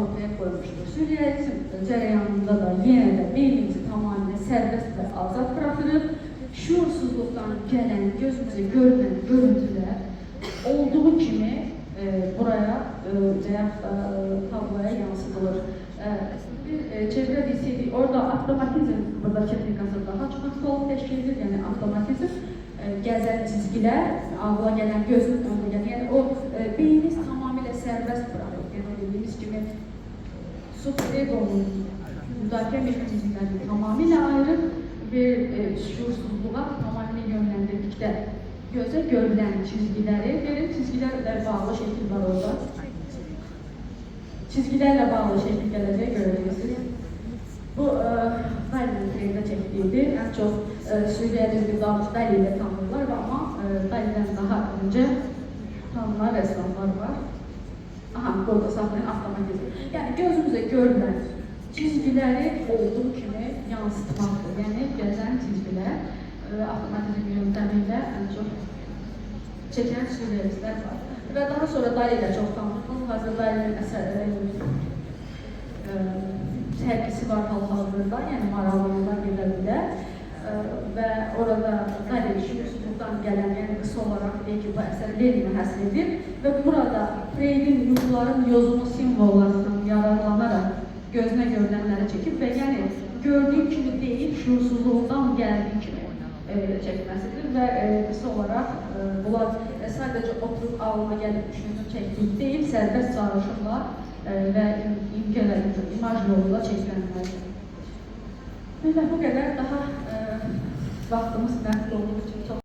ortaya koymuştur. Sürrealizm cereyanında da yine de beynimizi tamamen serbest ve azat bırakırır. Şuursuzluktan gelen, gözümüze görünen görüntüler olduğu kimi e, buraya e, veya e, tabloya yansıtılır. E, bir e, çevre bilseydik, orada avtomatizm burada texnikası daha çok aktual teşkil edir. Yani avtomatizm e, gəzən çizgilər, ağla gələn, gözün önünə gələn, yəni o e, beyniniz tamamilə sərbəst bırakır. Subegonun müdafiə mexanizmlərini tamamilə ayırır bir e, şuursuzluğa tamamilə yönləndirdikdə gözə görülən çizgiləri verir. Çizgilərlə bağlı şəkil var orada. Çizgilərlə bağlı şəkil gələcək görəcəksiniz. Bu e, Dali'nin treydə çəkdiyidir. Ən çox e, sürrealizmi David Dali ilə tanınırlar amma e, Dali'dən daha öncə tanınan rəssamlar var. Aha, burada saxlayın avtomatizm. Yəni gözümüzə görünən çizgiləri olduğu kimi yansıtmaqdır. Yəni gəzən çizgilər e, avtomatizm yöntəmi ilə ən çox çəkən sürrealistlər var. Və daha sonra Dali ilə çox tanınır. Hazır Dali'nin əsərləri sergisi var hal-hazırda, yəni maraqlılar gedə bilər. E, və orada Dali şuursuzluqdan gələn, yəni qısa olaraq deyək ki, bu əsər Leninə həsr edir və burada Freydin yuxuların yozunu simvollarından yararlanaraq gözünə görünənləri çəkib və yəni gördüyü kimi deyil, şuursuzluğundan gəldiyi kimi e, çəkməsidir və e, qısa olaraq e, bunlar e, sadəcə oturub ağlıma gəlib düşündüyüm çəkdiyi deyil, sərbəst çağrışımlar e, və imkan və imaj yoluyla çəkilənlərdir. Bu qədər daha e, vaxtımız məhv oldu.